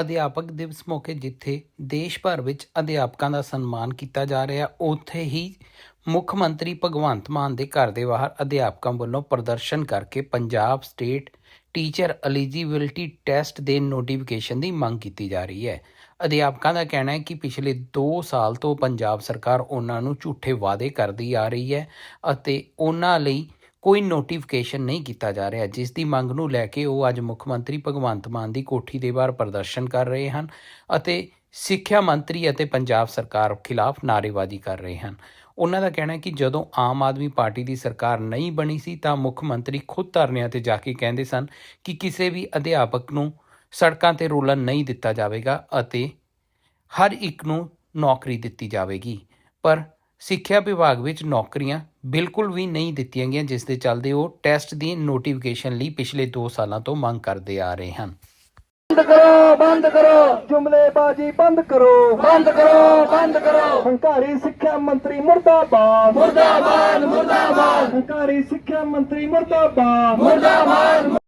ਅਧਿਆਪਕ ਦਿਵਸ ਮੌਕੇ ਜਿੱਥੇ ਦੇਸ਼ ਭਰ ਵਿੱਚ ਅਧਿਆਪਕਾਂ ਦਾ ਸਨਮਾਨ ਕੀਤਾ ਜਾ ਰਿਹਾ, ਉੱਥੇ ਹੀ ਮੁੱਖ ਮੰਤਰੀ ਭਗਵੰਤ ਮਾਨ ਦੇ ਘਰ ਦੇ ਬਾਹਰ ਅਧਿਆਪਕਾਂ ਵੱਲੋਂ ਪ੍ਰਦਰਸ਼ਨ ਕਰਕੇ Punjab state teacher eligibility test ਦੇ ਨੋਟੀਫਿਕੇਸ਼ਨ ਦੀ ਮੰਗ ਕੀਤੀ ਜਾ ਰਹੀ ਹੈ। ਅਧਿਆਪਕਾਂ ਦਾ ਕਹਿਣਾ ਹੈ ਕਿ ਪਿਛਲੇ 2 ਸਾਲ ਤੋਂ ਪੰਜਾਬ ਸਰਕਾਰ ਉਹਨਾਂ ਨੂੰ ਝੂਠੇ ਵਾਅਦੇ ਕਰਦੀ ਆ ਰਹੀ ਹੈ ਅਤੇ ਉਹਨਾਂ ਲਈ ਕੋਈ ਨੋਟੀਫਿਕੇਸ਼ਨ ਨਹੀਂ ਕੀਤਾ ਜਾ ਰਿਹਾ। ਜਿਸ ਦੀ ਮੰਗ ਨੂੰ ਲੈ ਕੇ ਉਹ ਅੱਜ ਮੁੱਖ ਮੰਤਰੀ ਭਗਵੰਤ ਮਾਨ ਦੀ ਕੋਠੀ ਦੇ ਬਾਹਰ ਪ੍ਰਦਰਸ਼ਨ ਕਰ ਰਹੇ ਹਨ ਅਤੇ ਸਿੱਖਿਆ ਮੰਤਰੀ ਅਤੇ ਪੰਜਾਬ ਸਰਕਾਰ ਖਿਲਾਫ ਨਾਅਰੇਬਾਜ਼ੀ ਕਰ ਰਹੇ ਹਨ। ਉਹਨਾਂ ਦਾ ਕਹਿਣਾ ਹੈ ਕਿ ਜਦੋਂ ਆਮ ਆਦਮੀ ਪਾਰਟੀ ਦੀ ਸਰਕਾਰ ਨਹੀਂ ਬਣੀ ਸੀ ਤਾਂ ਮੁੱਖ ਮੰਤਰੀ ਖੁਦ ਧਰਨਿਆਂ ਤੇ ਜਾ ਕੇ ਕਹਿੰਦੇ ਸਨ ਕਿ ਕਿਸੇ ਵੀ ਅਧਿਆਪਕ ਨੂੰ ਸੜਕਾਂ ਤੇ ਰੋਲਣ ਨਹੀਂ ਦਿੱਤਾ ਜਾਵੇਗਾ ਅਤੇ ਹਰ ਇੱਕ ਨੂੰ ਨੌਕਰੀ ਦਿੱਤੀ ਜਾਵੇਗੀ। ਪਰ ਸਿੱਖਿਆ ਵਿਭਾਗ ਵਿੱਚ ਨੌਕਰੀਆਂ ਬਿਲਕੁਲ ਵੀ ਨਹੀਂ ਦਿੱਤੀਆਂ ਗਈਆਂ ਜਿਸ ਦੇ ਚੱਲਦੇ ਉਹ ਟੈਸਟ ਦੀ ਨੋਟੀਫਿਕੇਸ਼ਨ ਲਈ ਪਿਛਲੇ 2 ਸਾਲਾਂ ਤੋਂ ਮੰਗ ਕਰਦੇ ਆ ਰਹੇ ਹਨ। ਬੰਦ ਕਰੋ ਬੰਦ ਕਰੋ। ਜੁਮਲੇਬਾਜ਼ੀ ਬੰਦ ਕਰੋ। ਬੰਦ ਕਰੋ ਬੰਦ ਕਰੋ। ਹੰਕਾਰੀ ਸਿੱਖਿਆ ਮੰਤਰੀ ਮੁਰਦਾਬਾਦ। ਮੁਰਦਾਬਾਦ ਮੁਰਦਾਬਾਦ। ਹੰਕਾਰੀ ਸਿੱਖਿਆ ਮੰਤਰੀ ਮੁਰਦਾਬਾਦ। ਮੁਰਦਾਬਾਦ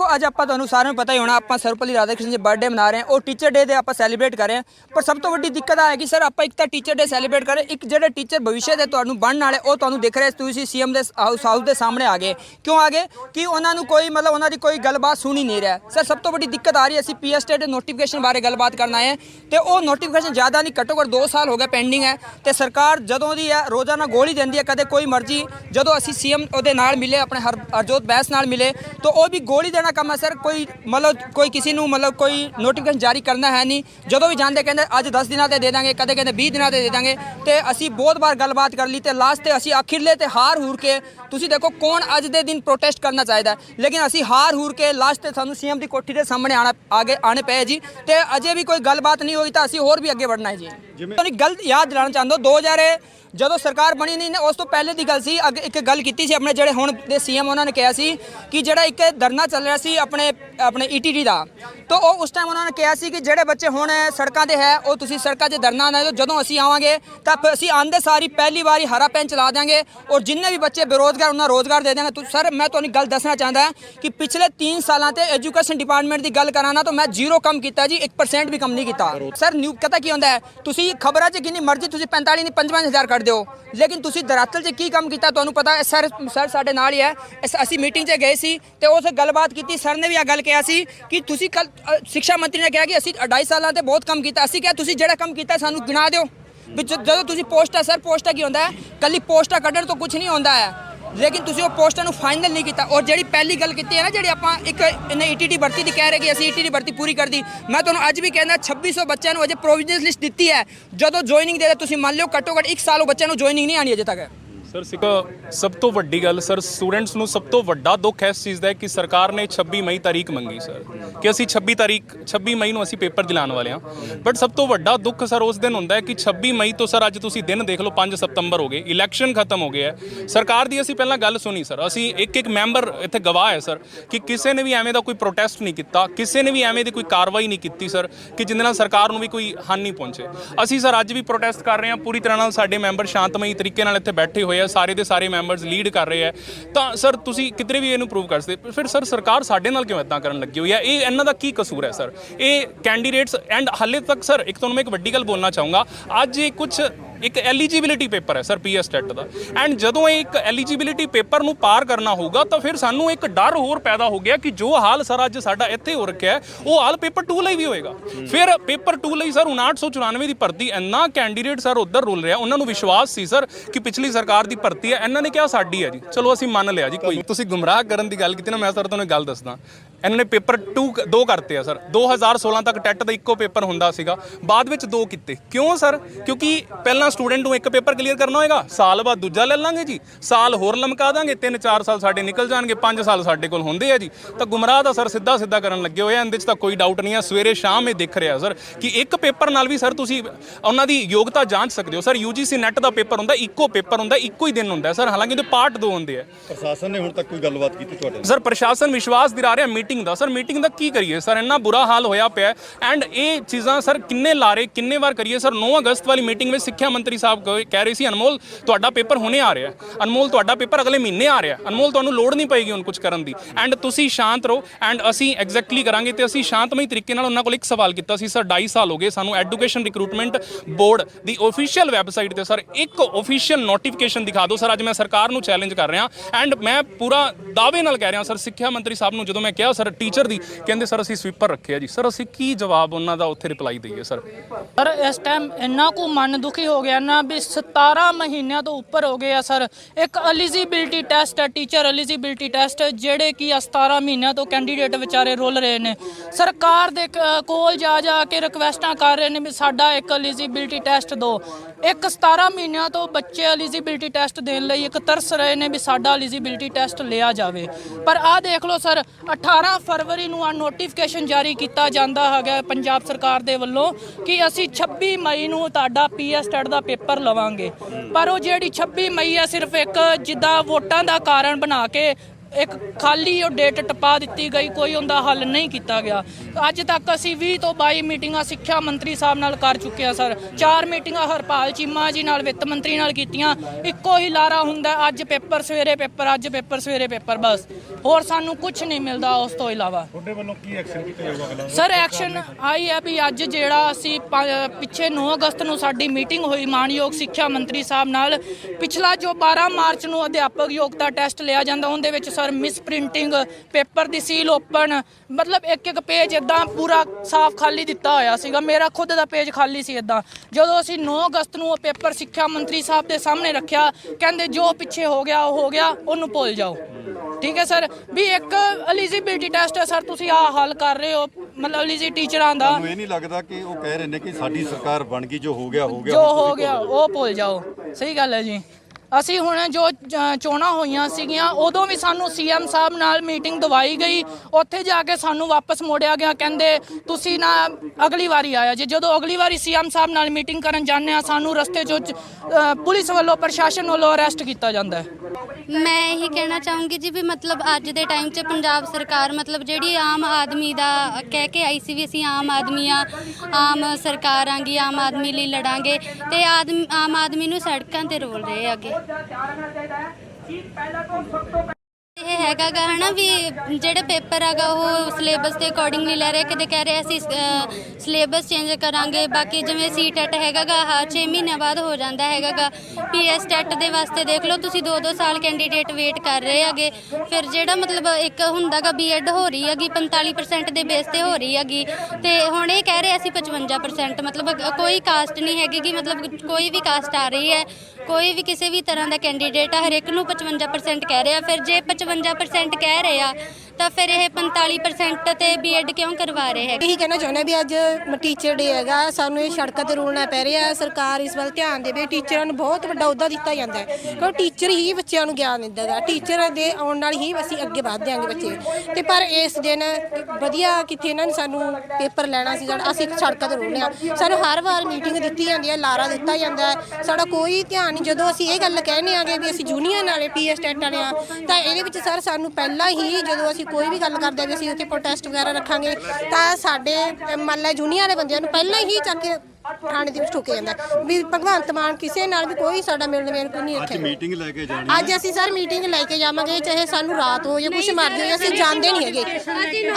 ਦੇਖੋ ਅੱਜ ਆਪਾਂ ਤੁਹਾਨੂੰ ਸਾਰਿਆਂ ਨੂੰ ਪਤਾ ਹੀ ਹੋਣਾ, ਆਪਾਂ ਸਰਵਪੱਲੀ ਰਾਧਾਕ੍ਰਿਸ਼ਨ ਜੀ ਬਰਥਡੇ ਮਨਾ ਰਹੇ ਹਾਂ। ਉਹ ਟੀਚਰ ਡੇ ਦੇ ਆਪਾਂ ਸੈਲੀਬ੍ਰੇਟ ਕਰ ਰਹੇ ਹਾਂ। ਪਰ ਸਭ ਤੋਂ ਵੱਡੀ ਦਿੱਕਤ ਆ ਹੈ ਕਿ ਸਰ ਆਪਾਂ ਇੱਕ ਤਾਂ ਟੀਚਰ ਡੇ ਸੈਲੀਬ੍ਰੇਟ ਕਰ ਰਹੇ ਇੱਕ ਜਿਹੜੇ ਟੀਚਰ ਭਵਿੱਖ ਦੇ ਤੁਹਾਨੂੰ ਬਣਨ ਵਾਲੇ, ਉਹ ਤੁਹਾਨੂੰ ਦਿਖ ਰਹੇ ਤੁਸੀਂ ਸੀਐਮ ਦੇ ਹਾਊਸ ਹਾਊਸ ਦੇ ਸਾਹਮਣੇ ਆ ਗਏ। ਕਿਉਂ ਆ ਗਏ? ਕਿ ਉਹਨਾਂ ਨੂੰ ਕੋਈ ਮਤਲਬ ਉਹਨਾਂ ਦੀ ਕੋਈ ਗੱਲਬਾਤ ਸੁਣੀ ਨਹੀਂ ਰਿਹਾ। ਸਰ ਸਭ ਤੋਂ ਵੱਡੀ ਦਿੱਕਤ ਆ ਰਹੀ ਹੈ, ਅਸੀਂ ਪੀਐਸ ਦੇ ਨੋਟੀਫਿਕੇਸ਼ਨ ਬਾਰੇ ਗੱਲਬਾਤ ਕਰਨ ਆਏ ਹਾਂ। ਤੇ ਉਹ ਨੋਟੀਫਿਕੇਸ਼ਨ ਜ਼ਿਆਦਾ ਨਹੀਂ, ਘੱਟੋ ਘੱਟ 2 ਸਾਲ ਹੋ ਗਏ ਪੈਂਡਿੰਗ ਹੈ। ਤੇ ਸਰਕਾਰ ਜਦੋਂ ਦੀ ਹੈ, ਰੋਜ਼ਾਨਾ ਗੋਲੀ ਦਿੰਦੀ ਹੈ, ਕਦੇ ਕੋਈ ਮਰਜ਼ੀ ਜਦੋਂ ਅਸੀਂ ਸੀਐਮ ਉਹਦੇ ਨਾਲ ਮਿਲੇ, ਆਪਣੇ ਹਰ, ਹਰਜੋਤ ਬੈਂਸ ਨਾਲ ਮਿਲੇ, ਤਾਂ ਉਹ ਵੀ ਗੋਲੀ ਦੇਣਾ ਕੰਮ ਹੈ ਸਰ ਕੋਈ ਮਤਲਬ ਕੋਈ ਕਿਸੇ ਨੂੰ ਮਤਲਬ ਕੋਈ ਨੋਟੀਫਿਕੇਸ਼ਨ ਜਾਰੀ ਕਰਨਾ ਹੈ ਨਹੀਂ। ਜਦੋਂ ਵੀ ਜਾਂਦੇ ਕਹਿੰਦੇ ਅੱਜ 10 ਦਿਨਾਂ ਤੇ ਦੇ ਦਾਂਗੇ ਕਦੇ ਕਹਿੰਦੇ 20 ਦਿਨਾਂ ਤੇ ਦੇ ਦਾਂਗੇ। ਤੇ ਅਸੀਂ ਬਹੁਤ ਵਾਰ ਗੱਲਬਾਤ ਕਰ ਲਈ ਤੇ ਲਾਸਟ ਤੇ ਅਸੀਂ ਅਖੀਰਲੇ ਤੇ ਹਾਰ ਹੂਰ ਕੇ ਤੁਸੀਂ ਦੇਖੋ ਕੌਣ ਅੱਜ ਦੇ ਦਿਨ ਪ੍ਰੋਟੈਸਟ ਕਰਨਾ ਚਾਹੀਦਾ। ਲੇਕਿਨ ਅਸੀਂ ਹਾਰ ਹੂਰ ਕੇ ਲਾਸਟ ਤੇ ਸਾਨੂੰ ਸੀਐਮ ਦੀ ਕੋਠੀ ਦੇ ਸਾਹਮਣੇ ਆਣਾ ਆਗੇ ਆਣੇ ਪਏ ਜੀ। ਤੇ ਅਜੇ ਵੀ ਕੋਈ ਗੱਲਬਾਤ ਨਹੀਂ ਹੋਈ ਤਾਂ ਅਸੀਂ ਹੋਰ ਵੀ ਅੱਗੇ ਵਧਣਾ ਹੈ ਜੀ। ਤੁਹਾਨੂੰ ਗਲਤ ਯਾਦ ਦਿਲਾਉਣਾ ਚਾਹੁੰਦਾ 2000 ਜਦੋਂ ਸਰਕਾਰ ਬਣੀ ਨਹੀਂ ਉਸ ਤੋਂ ਪਹਿਲੇ ਦੀ ਗੱਲ ਸੀ ਅੱਗੇ ਇੱਕ ਗੱਲ ਕੀਤੀ ਸੀ ਆਪਣੇ ਜਿਹੜੇ ਹੁਣ ਦੇ ਸੀਐਮ ਉਹਨਾਂ ਨੇ ਕਿਹਾ ਸੀ ਕਿ ਜਿਹੜਾ ਇੱਕ ਧਰਨਾ ਚੱਲ ਰਿਹਾ ਸੀ ਆਪਣੇ ਆਪਣੇ ਈਟੀਡੀ ਦਾ। ਤਾਂ ਉਹ ਉਸ ਟਾਈਮ ਉਹਨਾਂ ਨੇ ਕਿਹਾ ਸੀ ਕਿ ਜਿਹੜੇ ਬੱਚੇ ਹੁਣ ਸੜਕਾਂ ਤੇ ਹੈ, ਉਹ ਤੁਸੀਂ ਸੜਕਾਂ 'ਤੇ ਧਰਨਾ ਨਾ ਦਿਓ। ਜਦੋਂ ਅਸੀਂ ਆਵਾਂਗੇ, ਤਾਂ ਅਸੀਂ ਆਂਦੇ ਸਾਰੀ, ਪਹਿਲੀ ਵਾਰੀ ਹਰਾ ਪੈਨ ਚਲਾ ਦਿਆਂਗੇ ਔਰ ਜਿੰਨੇ ਵੀ ਬੱਚੇ ਬੇਰੋਜ਼ਗਾਰ, ਉਹਨਾਂ ਨੂੰ ਰੋਜ਼ਗਾਰ ਦੇ ਦਿਆਂਗੇ। ਸਰ, ਮੈਂ ਤੁਹਾਨੂੰ ਗੱਲ ਦੱਸਣਾ ਚਾਹੁੰਦਾ ਕਿ ਪਿਛਲੇ 3 ਸਾਲਾਂ ਤੇ ਐਜੂਕੇਸ਼ਨ ਡਿਪਾਰਟਮੈਂਟ ਦੀ ਗੱਲ ਕਰਾਂ ਨਾ, ਤਾਂ ਮੈਂ ਜ਼ੀਰੋ ਕੰਮ ਕੀਤਾ ਜੀ 1% ਵੀ ਕੰਮ ਨਹੀਂ ਕੀਤਾ। ਸਰ, ਨਿਊ, ਪਤਾ ਕੀ ਹੁੰਦਾ ਹੈ? ਤੁਸੀਂ ਖਬਰਾਂ 'ਚ ਕਿੰਨੀ ਮਰਜ਼ੀ ਤੁਸੀਂ 45 ਨਹੀਂ 55000 ਕੱਢ ਦਿਓ। ਲੇਕਿਨ ਤੁਸੀਂ ਦਰਾਤਲ 'ਚ ਕੀ ਕੰਮ ਕੀਤਾ, ਤੁਹਾਨੂੰ ਪਤਾ ਸਰ ਸਰ ਸਾਡੇ ਨਾਲ ਹੀ ਹੈ। ਅਸੀਂ ਮੀਟਿੰਗ 'ਚ ਗਏ ਸੀ ਤੇ ਉਸ ਗੱਲਬਾਤ ਕੀਤੀ ਸਰ ਨੇ ਵੀ ਇਹ ਗੱਲ ਕਿਹਾ ਸੀ ਕਿ ਤੁਸੀਂ ਕੱਲ ਸਿੱਖਿਆ ਮੰਤਰੀ ਨੇ ਕਿਹਾ ਕਿ ਅਸੀਂ 2.5 ਸਾਲਾਂ ਤੇ ਬਹੁਤ ਕੰਮ ਕੀਤਾ। ਅਸੀਂ ਕਿਹਾ, ਤੁਸੀਂ ਜਿਹੜਾ ਕੰਮ ਕੀਤਾ ਸਾਨੂੰ ਗਿਣਾ ਦਿਓ। ਵੀ ਜਦੋਂ ਤੁਸੀਂ ਪੋਸਟਾ ਸਰ, ਪੋਸਟਾ ਕੀ ਹੁੰਦਾ ਹੈ? ਕੱਲੀ ਪੋਸਟਾ ਕੱਢਣ ਤੋਂ ਕੁਝ ਨਹੀਂ ਹੁੰਦਾ ਹੈ। ਲੇਕਿਨ ਤੁਸੀਂ ਉਹ ਪੋਸਟਾਂ ਨੂੰ ਫਾਈਨਲ ਨਹੀਂ ਕੀਤਾ। ਔਰ ਜਿਹੜੀ ਪਹਿਲੀ ਗੱਲ ਕੀਤੀ ਹੈ ਨਾ, ਜਿਹੜੀ ਆਪਾਂ ਇੱਕ ਇਹਨੇ ਈਟੀਟੀ ਭਰਤੀ ਦੀ ਕਹਿ ਰਹੇ ਕਿ ਅਸੀਂ ਈਟੀਟੀ ਭਰਤੀ ਪੂਰੀ ਕਰ ਦੀ ਮੈਂ ਤੁਹਾਨੂੰ ਅੱਜ ਵੀ ਕਹਿੰਦਾ 2600 ਬੱਚਿਆਂ ਨੂੰ ਅਜੇ ਪ੍ਰੋਵੀਜ਼ਨਲ ਲਿਸਟ ਦਿੱਤੀ ਹੈ। ਜਦੋਂ ਜੁਆਇਨਿੰਗ ਦੇ ਦੇ ਤੁਸੀਂ ਮੰਨ ਲਿਓ ਘੱਟੋ ਘੱਟ 1 ਸਾਲ ਉਹ ਬੱਚਿਆਂ ਨੂੰ ਜੁਆਇਨਿੰਗ ਨਹੀਂ ਆਣੀ ਅਜੇ ਤੱਕ। ਸਰ ਸਿੱਖ ਸਭ ਤੋਂ ਵੱਡੀ ਗੱਲ ਸਰ ਸਟੂਡੈਂਟਸ ਨੂੰ ਸਭ ਤੋਂ ਵੱਡਾ ਦੁੱਖ ਇਸ ਚੀਜ਼ ਦਾ ਹੈ ਕਿ ਸਰਕਾਰ ਨੇ 26 ਮਈ ਤਾਰੀਖ ਮੰਗੀ ਸਰ ਕਿ ਅਸੀਂ 26 ਤਾਰੀਖ 26 ਮਈ ਨੂੰ ਅਸੀਂ ਪੇਪਰ ਦਿਲਾਉਣ ਵਾਲੇ ਹਾਂ। ਬਟ ਸਭ ਤੋਂ ਵੱਡਾ ਦੁੱਖ ਸਰ ਉਸ ਦਿਨ ਹੁੰਦਾ ਹੈ ਕਿ 26 ਮਈ ਤੋਂ ਸਰ ਅੱਜ ਤੁਸੀਂ ਦਿਨ ਦੇਖ ਲਓ 5 ਸਤੰਬਰ ਹੋ ਗਏ ਇਲੈਕਸ਼ਨ ਖਤਮ ਹੋ ਗਿਆ ਹੈ। ਸਰਕਾਰ ਦੀ ਅਸੀਂ ਪਹਿਲਾਂ ਗੱਲ ਸੁਣੀ ਸਰ ਅਸੀਂ ਇੱਕ ਇੱਕ ਮੈਂਬਰ ਇੱਥੇ ਗਵਾਹ ਹੈ ਸਰ ਕਿ ਕਿਸੇ ਨੇ ਵੀ ਐਵੇਂ ਦਾ ਕੋਈ ਪ੍ਰੋਟੈਸਟ ਨਹੀਂ ਕੀਤਾ, ਕਿਸੇ ਨੇ ਵੀ ਐਵੇਂ ਦੀ ਕੋਈ ਕਾਰਵਾਈ ਨਹੀਂ ਕੀਤੀ ਸਰ ਕਿ ਜਿਹਦੇ ਨਾਲ ਸਰਕਾਰ ਨੂੰ ਵੀ ਕੋਈ ਹਾਨੀ ਪਹੁੰਚੇ। ਅਸੀਂ ਸਰ ਅੱਜ ਵੀ ਪ੍ਰੋਟੈਸਟ ਕਰ ਰਹੇ ਹਾਂ, ਪੂਰੀ ਤਰ੍ਹਾਂ ਨਾਲ ਸਾਡੇ ਮੈਂਬਰ ਸ਼ਾਂਤਮਈ ਤਰੀਕੇ ਨਾਲ ਇੱਥੇ ਬੈਠੇ ਹੋਏ ਆ, ਸਾਰੇ ਦੇ ਸਾਰੇ ਮੈਂਬਰਸ ਲੀਡ ਕਰ ਰਹੇ ਆ। ਤਾਂ ਸਰ ਤੁਸੀਂ ਕਿਧਰੇ ਵੀ ਇਹਨੂੰ ਪ੍ਰੂਵ ਕਰ ਸਕਦੇ? ਫਿਰ ਸਰ ਸਰਕਾਰ ਸਾਡੇ ਨਾਲ ਕਿਉਂ ਇਦਾਂ ਕਰਨ ਲੱਗੀ ਹੋਈ ਹੈ ਇਹ ਇਹਨਾਂ ਦਾ ਕੀ ਕਸੂਰ ਹੈ ਸਰ ਇਹ ਕੈਂਡੀਡੇਟਸ ਐਂਡ ਹਾਲੇ ਤੱਕ ਸਰ ਇੱਕ ਤੁਹਾਨੂੰ ਮੈਂ ਇੱਕ ਵੱਡੀ ਗੱਲ ਬੋਲਣਾ ਚਾਹੂੰਗਾ। ਅੱਜ ਇਹ ਕੁਝ ਇੱਕ ਐਲੀਜੀਬਿਲਿਟੀ ਪੇਪਰ ਹੈ ਸਰ ਪੀਐਸ ਟੈਟ ਦਾ। ਐਂਡ ਜਦੋਂ ਇਹ ਇੱਕ ਐਲੀਜੀਬਿਲਿਟੀ ਪੇਪਰ ਨੂੰ ਪਾਰ ਕਰਨਾ ਹੋਊਗਾ, ਤਾਂ ਫਿਰ ਸਾਨੂੰ ਇੱਕ ਡਰ ਹੋਰ ਪੈਦਾ ਹੋ ਗਿਆ ਕਿ ਜੋ ਹਾਲ ਸਰ ਅੱਜ ਸਾਡਾ ਇੱਥੇ ਹੋ ਰੱਖਿਆ ਹੈ, ਉਹ ਹਾਲ ਪੇਪਰ 2 ਲਈ ਵੀ ਹੋਏਗਾ। ਫਿਰ ਪੇਪਰ 2 ਲਈ ਸਰ 5994 ਦੀ ਭਰਤੀ, ਇੰਨਾ ਕੈਂਡੀਡੇਟ ਸਰ ਉਧਰ ਰੁਲ ਰਿਹਾ, ਉਹਨਾਂ ਨੂੰ ਵਿਸ਼ਵਾਸ ਸੀ ਸਰ ਕਿ ਪਿਛਲੀ ਸਰਕਾਰ ਦੀ ਭਰਤੀ ਹੈ ਇਹਨਾਂ ਨੇ ਕਿਹਾ ਸਾਡੀ ਹੈ ਜੀ। ਚਲੋ ਅਸੀਂ ਮੰਨ ਲਿਆ ਜੀ ਕੋਈ। ਤੁਸੀਂ ਗੁੰਮਰਾਹ ਕਰਨ ਦੀ ਗੱਲ ਕੀਤੀ ਨਾ, ਮੈਂ ਸਰ ਤੁਹਾਨੂੰ ਇੱਕ ਗੱਲ ਦੱਸਦਾ। ਇਹਨਾਂ ਨੇ ਪੇਪਰ 2 ਦੋ ਕਰਤੇ ਆ ਸਰ। 2016 ਤੱਕ ਟੈਟ ਦਾ ਇੱਕੋ ਪੇਪਰ ਹੁੰਦਾ ਸੀਗਾ। ਬਾਅਦ ਵਿੱਚ ਦੋ ਕੀਤੇ। ਕਿਉਂ ਸਰ? ਕਿਉਂਕਿ ਪਹਿਲਾਂ ਸਟੂਡੈਂਟ ਨੂੰ ਇੱਕ ਪੇਪਰ ਕਲੀਅਰ ਕਰਨਾ ਹੋਏਗਾ ਸਾਲ ਬਾਅਦ ਦੂਜਾ ਲੈ ਲਾਂਗੇ ਜੀ। ਸਾਲ ਹੋਰ ਲਮਕਾ ਦਾਂਗੇ 3-4 ਸਾਲ ਸਾਡੇ ਨਿਕਲ ਜਾਣਗੇ 5 ਸਾਲ ਸਾਡੇ ਕੋਲ ਹੁੰਦੇ ਆ ਜੀ। ਤਾਂ ਗੁੰਮਰਾਹ ਦਾ ਸਰ ਸਿੱਧਾ ਸਿੱਧਾ ਕਰਨ ਲੱਗੇ ਹੋਏ ਆ ਇਹਦੇ 'ਚ ਤਾਂ ਕੋਈ ਡਾਊਟ ਨਹੀਂ ਆ। ਸਵੇਰੇ ਸ਼ਾਮ ਇਹ ਦਿਖ ਰਿਹਾ ਸਰ ਕਿ ਇੱਕ ਪੇਪਰ ਨਾਲ ਵੀ ਸਰ ਤੁਸੀਂ ਉਹਨਾਂ ਦੀ ਯੋਗਤਾ ਜਾਂਚ ਸਕਦੇ ਹੋ। ਸਰ ਯੂਜੀਸੀ ਨੈਟ ਦਾ ਪੇਪਰ ਹੁੰਦਾ ਇੱਕੋ ਪੇਪਰ ਹੁੰਦਾ ਇੱਕੋ ਹੀ ਦਿਨ ਹੁੰਦਾ ਸਰ। ਹਾਲਾਂਕਿ ਉਹਦੇ ਪਾਰਟ ਦੋ ਹੁੰਦੇ ਆ। ਪ੍ਰਸ਼ਾਸਨ ਨੇ ਹੁਣ ਤੱਕ ਕੋਈ ਗੱਲਬਾਤ ਕੀਤੀ ਤੁਹਾਡੇ ਸਰ ਪ੍ਰਸ਼ਾਸਨ ਵਿਸ਼ਵਾਸ ਦਿਲਾ ਰਿਹਾ ਮੀਟਿੰਗ ਦਾ। ਸਰ ਮੀਟਿੰਗ ਦਾ ਕੀ ਕਰੀਏ? ਸਰ ਇੰਨਾ ਬੁਰਾ ਹਾਲ ਹੋਇਆ ਪਿਆ ਐਂਡ ਇਹ ਚੀਜ਼ਾਂ ਸਰ ਕਿੰਨੇ ਲਾਰੇ, ਕਿੰਨੇ ਵਾਰ ਕਰੀਏ? ਸਰ 9 ਅਗਸਤ ਵਾਲੀ ਮੀਟਿੰਗ ਵਿੱਚ ਸਿੱਖਿਆ ਮੰਤਰੀ ਸਾਹਿਬ ਕਹਿ ਰਹੇ ਸੀ, ਅਨਮੋਲ, ਤੁਹਾਡਾ ਪੇਪਰ ਹੁਣੇ ਆ ਰਿਹਾ ਅਨਮੋਲ, ਤੁਹਾਡਾ ਪੇਪਰ ਅਗਲੇ ਮਹੀਨੇ ਆ ਰਿਹਾ ਅਨਮੋਲ, ਤੁਹਾਨੂੰ ਲੋੜ ਨਹੀਂ ਪਏਗੀ ਹੁਣ ਕੁਝ ਕਰਨ ਦੀ। ਐਂਡ ਤੁਸੀਂ ਸ਼ਾਂਤ ਰਹੋ। ਐਂਡ ਅਸੀਂ ਐਗਜ਼ੈਕਟਲੀ ਕਰਾਂਗੇ ਤੇ ਅਸੀਂ ਸ਼ਾਂਤਮਈ ਤਰੀਕੇ ਨਾਲ ਉਹਨਾਂ ਕੋਲ ਇੱਕ ਸਵਾਲ ਕੀਤਾ ਸੀ। ਸਰ 2.5 ਸਾਲ ਹੋ ਗਏ ਸਾਨੂੰ ਐਜੂਕੇਸ਼ਨ ਰਿਕਰੂਟਮੈਂਟ ਬੋਰਡ ਦੀ ਅਫੀਸ਼ੀਅਲ ਵੈਬਸਾਈਟ ਤੇ। ਸਰ ਇੱਕ ਅਫੀਸ਼ੀਅਲ ਨੋਟੀਫਿਕੇਸ਼ਨ ਦਿਖਾ ਦਿਓ। ਸਰ ਅੱਜ ਮੈਂ ਸਰਕਾਰ ਨੂੰ ਚੈਲੰਜ ਕਰ ਰਿਹਾ। ਐਂਡ ਮੈਂ ਪੂਰਾ ਦਾਅਵੇ ਨਾਲ ਕਹਿ ਰਿਹਾ ਸਰ ਸਿੱਖਿਆ ਮੰਤਰੀ ਸਾਹਿਬ ਨੂੰ ਜਦੋਂ ਮੈਂ ਕਿਹਾ ਸਰ ਟੀਚਰ ਦੀ। ਕਹਿੰਦੇ, ਸਰ, ਅਸੀਂ ਸਵੀਪਰ ਰੱਖਿਆ ਜੀ। ਸਰ, ਅਸੀਂ ਕੀ ਜਵਾਬ ਉਹਨਾਂ ਦਾ ਉੱਥੇ ਰਿਪਲਾਈ ਦਈਏ, ਸਰ? ਸਰ, ਇਸ ਟਾਈਮ ਇੰਨਾ ਕੁ ਮਨ ਦੁਖੀ ਹੋ ਗਿਆ ਨਾ ਵੀ 17 ਮਹੀਨਿਆਂ ਤੋਂ ਉੱਪਰ ਹੋ ਗਏ ਆ, ਸਰ। ਇੱਕ ਐਲੀਜੀਬਿਲਟੀ ਟੈਸਟ ਹੈ ਟੀਚਰ ਐਲੀਜੀਬਿਲਟੀ ਟੈਸਟ ਜਿਹੜੇ ਕਿ 17 ਮਹੀਨਿਆਂ ਤੋਂ ਕੈਂਡੀਡੇਟ ਵਿਚਾਰੇ ਰੁੱਲ ਰਹੇ ਨੇ। ਸਰਕਾਰ ਦੇ ਕੋਲ ਜਾ ਜਾ ਕੇ ਰਿਕਵੈਸਟਾਂ ਕਰ ਰਹੇ ਨੇ ਵੀ ਸਾਡਾ ਇੱਕ ਐਲੀਜੀਬਿਲਟੀ ਟੈਸਟ ਦਿਓ ਇੱਕ 17 ਮਹੀਨਿਆਂ ਤੋਂ ਬੱਚੇ ਐਲੀਜੀਬਿਲਟੀ ਟੈਸਟ ਦੇਣ ਲਈ ਇੱਕ ਤਰਸ ਰਹੇ ਨੇ ਵੀ ਸਾਡਾ ਐਲੀਜੀਬਿਲਟੀ ਟੈਸਟ ਲਿਆ ਜਾਵੇ। ਪਰ ਆਹ ਦੇਖ ਲਓ, ਸਰ 18 ਫਰਵਰੀ ਨੂੰ ਆ ਨੋਟੀਫਿਕੇਸ਼ਨ ਜਾਰੀ ਕੀਤਾ ਜਾਂਦਾ ਹੈਗਾ ਪੰਜਾਬ ਸਰਕਾਰ ਦੇ ਵੱਲੋਂ ਕਿ ਅਸੀਂ 26 ਮਈ ਨੂੰ ਤੁਹਾਡਾ ਪੀਐਸ ਟੈਟ ਦਾ ਪੇਪਰ ਲਵਾਂਗੇ। ਪਰ ਉਹ ਜਿਹੜੀ 26 ਮਈ ਆ, ਸਿਰਫ ਇੱਕ ਜਿੱਦਾਂ ਵੋਟਾਂ ਦਾ ਕਾਰਨ ਬਣਾ ਕੇ ਇੱਕ ਖਾਲੀ ਉਹ ਡੇਟ ਟਪਾ ਦਿੱਤੀ ਗਈ ਕੋਈ ਉਹਦਾ ਹੱਲ ਨਹੀਂ ਕੀਤਾ ਗਿਆ। ਅੱਜ ਤੱਕ ਅਸੀਂ 20 ਤੋਂ 22 ਮੀਟਿੰਗਾਂ ਸਿੱਖਿਆ ਮੰਤਰੀ ਸਾਹਿਬ ਨਾਲ ਕਰ ਚੁੱਕੇ ਹਾਂ ਸਰ। ਚਾਰ ਮੀਟਿੰਗਾਂ ਹਰਪਾਲ ਚੀਮਾ ਜੀ ਨਾਲ ਵਿੱਤ ਮੰਤਰੀ ਨਾਲ ਕੀਤੀਆਂ। ਇੱਕੋ ਹੀ ਲਾਰਾ ਹੁੰਦਾ ਅੱਜ ਪੇਪਰ ਸਵੇਰੇ ਪੇਪਰ ਅੱਜ ਪੇਪਰ ਸਵੇਰੇ ਪੇਪਰ ਬਸ। ਹੋਰ ਸਾਨੂੰ ਕੁਝ ਨਹੀਂ ਮਿਲਦਾ ਉਸ ਤੋਂ ਇਲਾਵਾ। ਤੁਹਾਡੇ ਵੱਲੋਂ ਕੀ ਐਕਸ਼ਨ ਕੀਤਾ ਜਾਊਗਾ ਅਗਲਾ? ਸਰ ਐਕਸ਼ਨ ਆਈ ਹੈ ਵੀ ਅੱਜ ਜਿਹੜਾ ਅਸੀਂ ਪਿੱਛੇ 9 ਅਗਸਤ ਨੂੰ ਸਾਡੀ ਮੀਟਿੰਗ ਹੋਈ ਮਾਨਯੋਗ ਸਿੱਖਿਆ ਮੰਤਰੀ ਸਾਹਿਬ ਨਾਲ ਪਿਛਲਾ ਜੋ 12 ਮਾਰਚ ਨੂੰ ਅਧਿਆਪਕ ਯੋਗਤਾ ਟੈਸਟ ਲਿਆ ਜਾਂਦਾ ਉਹਦੇ ਵਿੱਚ ਸਰ ਮਿਸ ਪ੍ਰਿੰਟਿੰਗ ਪੇਪਰ ਦੀ ਸੀਲ ਓਪਨ ਮਤਲਬ ਇੱਕ ਇੱਕ ਪੇਜ ਇਦਾਂ ਪੂਰਾ ਸਾਫ਼ ਖਾਲੀ ਦਿੱਤਾ ਹੋਇਆ ਸੀਗਾ। ਮੇਰਾ ਖੁਦ ਦਾ ਪੇਜ ਖਾਲੀ ਸੀ ਇਦਾਂ ਜਦੋਂ ਅਸੀਂ 9 ਅਗਸਤ ਨੂੰ ਉਹ ਪੇਪਰ ਸਿੱਖਿਆ ਮੰਤਰੀ ਸਾਹਿਬ ਦੇ ਸਾਹਮਣੇ ਰੱਖਿਆ ਕਹਿੰਦੇ ਜੋ ਪਿੱਛੇ ਹੋ ਗਿਆ ਉਹ ਹੋ ਗਿਆ ਉਹਨੂੰ ਭੁੱਲ ਜਾਓ। ਠੀਕ ਹੈ ਸਰ? ਵੀ ਇੱਕ ਐਲੀਜੀਬਿਲਟੀ ਟੈਸਟ ਹੈ ਸਰ ਤੁਸੀਂ ਆ ਹੱਲ ਕਰ ਰਹੇ ਹੋ ਮਤਲਬ ਐਲੀਜੀ ਟੀਚਰਾਂ ਦਾ। ਤੁਹਾਨੂੰ ਇਹ ਨਹੀਂ ਲੱਗਦਾ ਕਿ ਉਹ ਕਹਿ ਰਹੇ ਨੇ ਕਿ ਸਾਡੀ ਸਰਕਾਰ ਬਣ ਗਈ ਜੋ ਹੋ ਗਿਆ ਹੋ ਗਿਆ ਜੋ ਹੋ ਗਿਆ ਉਹ ਭੁੱਲ ਜਾਓ। ਸਹੀ ਗੱਲ ਹੈ ਜੀ। ਅਸੀਂ ਹੁਣ ਜੋ ਜ- ਚੋਣਾਂ ਹੋਈਆਂ ਸੀਗੀਆਂ, ਉਦੋਂ ਵੀ ਸਾਨੂੰ ਸੀਐਮ ਸਾਹਿਬ ਨਾਲ ਮੀਟਿੰਗ ਦਵਾਈ ਗਈ। ਉੱਥੇ ਜਾ ਕੇ ਸਾਨੂੰ ਵਾਪਸ ਮੋੜਿਆ ਗਿਆ। ਕਹਿੰਦੇ, ਤੁਸੀਂ ਨਾ ਅਗਲੀ ਵਾਰੀ ਆਇਆ ਜੇ। ਜਦੋਂ ਅਗਲੀ ਵਾਰੀ ਸੀਐਮ ਸਾਹਿਬ ਨਾਲ ਮੀਟਿੰਗ ਕਰਨ ਜਾਂਦੇ ਆ ਸਾਨੂੰ ਰਸਤੇ 'ਚੋਂ ਚ- ਪੁਲਿਸ ਵੱਲੋਂ, ਪ੍ਰਸ਼ਾਸਨ ਵੱਲੋਂ ਅਰੈਸਟ ਕੀਤਾ ਜਾਂਦਾ ਹੈ। ਮੈਂ ਇਹੀ ਕਹਿਣਾ ਚਾਹੂੰਗੀ ਜੀ ਵੀ ਮਤਲਬ ਅੱਜ ਦੇ ਟਾਈਮ 'ਚ ਪੰਜਾਬ ਸਰਕਾਰ ਮਤਲਬ ਜਿਹੜੀ ਆਮ ਆਦਮੀ ਦਾ ਕਹਿ ਕੇ ਆਈ ਸੀ ਵੀ ਅਸੀਂ ਆਮ ਆਦਮੀ ਆ, ਆਮ ਸਰਕਾਰ ਆਂਗੀ, ਆਮ ਆਦਮੀ ਲਈ ਲੜਾਂਗੇ ਤੇ ਆਦਮ, ਆਮ ਆਦਮੀ ਨੂੰ ਸੜਕਾਂ ਤੇ ਰੋਲ ਰਹੇ ਹੈਗੇ ਇਹ ਹੈਗਾ ਗਾ ਹਨਾ ਵੀ ਜਿਹੜੇ ਪੇਪਰ ਹੈਗਾ ਉਹ ਸਿਲੇਬਸ ਦੇ ਅਕੋਰਡਿੰਗਲੀ ਲੈ ਰਹੇ, ਕਿਤੇ ਕਹਿ ਰਹੇ ਅਸੀਂ ਸਿਲੇਬਸ ਚੇਂਜ ਕਰਾਂਗੇ, ਬਾਕੀ ਜਿਵੇਂ ਸੀ ਟੈਟ ਹੈਗਾ ਗਾ, ਆਹ 6 ਮਹੀਨਿਆਂ ਬਾਅਦ ਹੋ ਜਾਂਦਾ ਹੈਗਾ ਗਾ। ਪੀਐਸ ਟੈਟ ਦੇ ਵਾਸਤੇ ਦੇਖ ਲਓ, ਤੁਸੀਂ 2-2 ਸਾਲ ਕੈਂਡੀਡੇਟ ਵੇਟ ਕਰ ਰਹੇ ਹੈਗੇ। ਫਿਰ ਜਿਹੜਾ ਮਤਲਬ ਇੱਕ ਹੁੰਦਾ ਗਾ ਬੀਐਡ ਹੋ ਰਹੀ ਹੈਗੀ 45% ਦੇ ਬੇਸ ਤੇ ਹੋ ਰਹੀ ਹੈਗੀ। ਤੇ ਹੁਣ ਇਹ ਕਹਿ ਰਹੇ ਅਸੀਂ 55% ਮਤਲਬ ਕੋਈ ਕਾਸਟ ਨਹੀਂ ਹੈਗੀ ਕਿ ਮਤਲਬ ਕੋਈ ਵੀ ਕਾਸਟ ਆ ਰਹੀ ਹੈ। ਕੋਈ ਵੀ ਕਿਸੇ ਵੀ ਤਰ੍ਹਾਂ ਦਾ ਕੈਂਡੀਡੇਟ ਆ ਹਰ ਇੱਕ ਨੂੰ 55% ਕਹਿ ਰਿਹਾ। ਫਿਰ ਜੇ 55% ਕਹਿ ਰਹੇ ਆ ਤਾਂ ਫਿਰ ਇਹ 45% ਤੇ ਬੀਐਡ ਕਿਉਂ ਕਰਵਾ ਰਹੇ ਹੈ ਇਹੀ ਕਹਿਣਾ ਚਾਹੁੰਦੇ ਹਾਂ ਵੀ ਅੱਜ ਟੀਚਰ ਡੇ ਹੈਗਾ, ਸਾਨੂੰ ਇਹ ਸੜਕਾਂ ਤੇ ਰੋਲਣਾ ਪੈ ਰਿਹਾ ਸਰਕਾਰ ਇਸ ਵੱਲ ਧਿਆਨ ਦੇਵੇ ਟੀਚਰਾਂ ਨੂੰ ਬਹੁਤ ਵੱਡਾ ਅਹੁਦਾ ਦਿੱਤਾ ਜਾਂਦਾ ਹੈ, ਕਿਉਂਕਿ ਟੀਚਰ ਹੀ ਬੱਚਿਆਂ ਨੂੰ ਗਿਆਨ ਦਿੰਦਾ ਹੈਗਾ ਟੀਚਰ ਦੇ ਆਉਣ ਨਾਲ ਹੀ ਅਸੀਂ ਅੱਗੇ ਵਧ ਦਿਆਂਗੇ ਬੱਚੇ। ਤੇ ਪਰ ਇਸ ਦਿਨ ਵਧੀਆ ਕਿੱਥੇ ਇਹਨਾਂ ਨੇ ਸਾਨੂੰ ਪੇਪਰ ਲੈਣਾ ਸੀ ਸਾਡਾ ਅਸੀਂ ਸੜਕਾਂ ਤੇ ਰੋਲਦੇ ਹਾਂ। ਸਾਨੂੰ ਹਰ ਵਾਰ ਮੀਟਿੰਗ ਦਿੱਤੀ ਜਾਂਦੀ ਹੈ, ਲਾਰਾ ਦਿੱਤਾ ਜਾਂਦਾ ਹੈ। ਸਾਡਾ ਕੋਈ ਧਿਆਨ ਨਹੀਂ, ਜਦੋਂ ਅਸੀਂ ਇਹ ਗੱਲ ਕਹਿੰਦੇ ਆਂਗੇ ਵੀ ਅਸੀਂ ਜੂਨੀਅਰ ਨਾਲੇ ਪੀਐਸ ਟੈਟ ਵਾਲੇ ਆ ਤਾਂ ਇਹਦੇ ਵਿੱਚ ਸਰ ਸਾਨੂੰ ਪਹਿਲਾਂ ਹੀ ਜਦੋਂ ਅਸੀਂ ਕੋਈ ਵੀ ਗੱਲ ਕਰਦੇ ਆ ਵੀ ਅਸੀਂ ਉੱਥੇ ਪ੍ਰੋਟੈਸਟ ਵਗੈਰਾ ਰੱਖਾਂਗੇ, ਤਾਂ ਸਾਡੇ ਮੰਨ ਲੈ ਜੂਨੀਅਰ ਵਾਲੇ ਬੰਦਿਆਂ ਨੂੰ ਪਹਿਲਾਂ ਹੀ ਚੱਕ ਕੇ ਥਾਣੇ ਦੇ ਵਿੱਚ ਠੋਕਿਆ ਜਾਂਦਾ ਵੀ ਭਗਵੰਤ ਮਾਨ ਕਿਸੇ ਨਾਲ ਵੀ ਕੋਈ ਸਾਡਾ ਮਿਲਣ ਮੇਲ ਕੋਈ ਨਹੀਂ ਅੱਜ ਰੱਖਿਆ ਮੀਟਿੰਗ ਲੈ ਕੇ ਜਾਣੀ ਅੱਜ ਅਸੀਂ ਸਰ ਮੀਟਿੰਗ ਲੈ ਕੇ ਜਾਵਾਂਗੇ ਚਾਹੇ ਸਾਨੂੰ ਰਾਤ ਹੋ ਜਾਂ ਕੁਛ ਮਰਜ਼ੀ ਹੋਏ ਅਸੀਂ ਜਾਂਦੇ ਨਹੀਂ ਹੈਗੇ।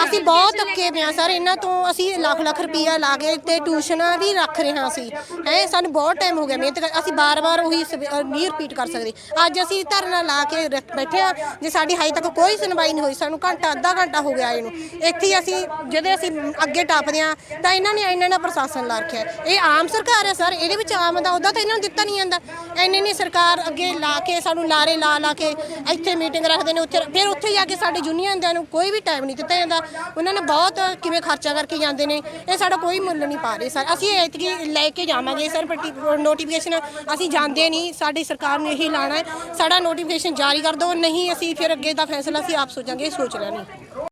ਅਸੀਂ ਬਹੁਤ ਅੱਕੇ ਪਿਆ ਸਰ ਇਹਨਾਂ ਤੋਂ ਅਸੀਂ ਲੱਖ ਲੱਖ ਰੁਪਈਆ ਲਾ ਕੇ ਤੇ ਟਿਊਸ਼ਨਾਂ ਵੀ ਰੱਖ ਰਹੇ ਹਾਂ ਅਸੀਂ। ਹੈ ਸਾਨੂੰ ਬਹੁਤ ਟਾਈਮ ਹੋ ਗਿਆ ਮਿਹਨਤ ਕਰ ਅਸੀਂ ਬਾਰ-ਬਾਰ ਉਹੀ ਸਵ- ਅਹ ਨਹੀਂ ਰਿਪੀਟ ਕਰ ਸਕਦੇ। ਅੱਜ ਅਸੀਂ ਧਰਨਾ ਲਾ ਕੇ ਰੱਖ- ਬੈਠੇ ਆ ਜੇ ਸਾਡੀ ਹਾਈ ਤੱਕ ਕੋਈ ਸੁਣਵਾਈ ਨਹੀਂ ਹੋਈ ਸਾਨੂੰ ਘੰਟਾ ਅੱਧਾ ਘੰਟਾ ਹੋ ਗਿਆ ਇਹਨੂੰ। ਇੱਥੇ ਹੀ ਅਸੀਂ ਜਦੋਂ ਅਸੀਂ ਅੱਗੇ ਟੱਪਦੇ ਆ ਤਾਂ ਇਹਨਾਂ ਨੇ ਇਹਨਾਂ ਨਾਲ ਪ੍ਰਸ਼ਾਸਨ ਲਾ ਰੱਖਿਆ ਇਹ ਆਮ ਸਰਕਾਰ ਹੈ ਸਰ, ਇਹਦੇ ਵਿੱਚ ਆਮ ਦਾ ਉਹਦਾ ਤਾਂ ਇਹਨਾਂ ਨੂੰ ਦਿੱਤਾ ਨਹੀਂ ਜਾਂਦਾ। ਇੰਨੇ ਨਹੀਂ ਸਰਕਾਰ ਅੱਗੇ ਲਾ ਕੇ ਸਾਨੂੰ ਲਾਰੇ ਲਾ ਲਾ ਕੇ ਇੱਥੇ ਮੀਟਿੰਗ ਰੱਖਦੇ ਨੇ, ਉੱਥੇ ਫਿਰ ਉੱਥੇ ਜਾ ਕੇ ਸਾਡੇ ਜੂਨੀਅਰ ਦੇ ਨੂੰ ਕੋਈ ਵੀ ਟਾਈਮ ਨਹੀਂ ਦਿੱਤਾ ਜਾਂਦਾ। ਉਹਨਾਂ ਨੇ ਬਹੁਤ ਕਿਵੇਂ ਖਰਚਾ ਕਰਕੇ ਜਾਂਦੇ ਨੇ, ਇਹ ਸਾਡਾ ਕੋਈ ਮੁੱਲ ਨਹੀਂ ਪਾ ਰਹੇ ਸਰ। ਅਸੀਂ ਐਤਕੀ ਲੈ ਕੇ ਜਾਵਾਂਗੇ ਸਰ ਨੋਟੀਫਿਕੇਸ਼ਨ ਅਸੀਂ ਜਾਂਦੇ ਨਹੀਂ। ਸਾਡੀ ਸਰਕਾਰ ਨੂੰ ਇਹੀ ਲਾਣਾ ਹੈ। ਸਾਡਾ ਨੋਟੀਫਿਕੇਸ਼ਨ ਜਾਰੀ ਕਰ ਦਿਓ। ਨਹੀਂ ਅਸੀਂ ਫਿਰ ਅੱਗੇ ਦਾ ਫੈਸਲਾ ਅਸੀਂ ਆਪ ਸੋਚਾਂਗੇ, ਇਹ ਸੋਚ ਲੈਣੀ।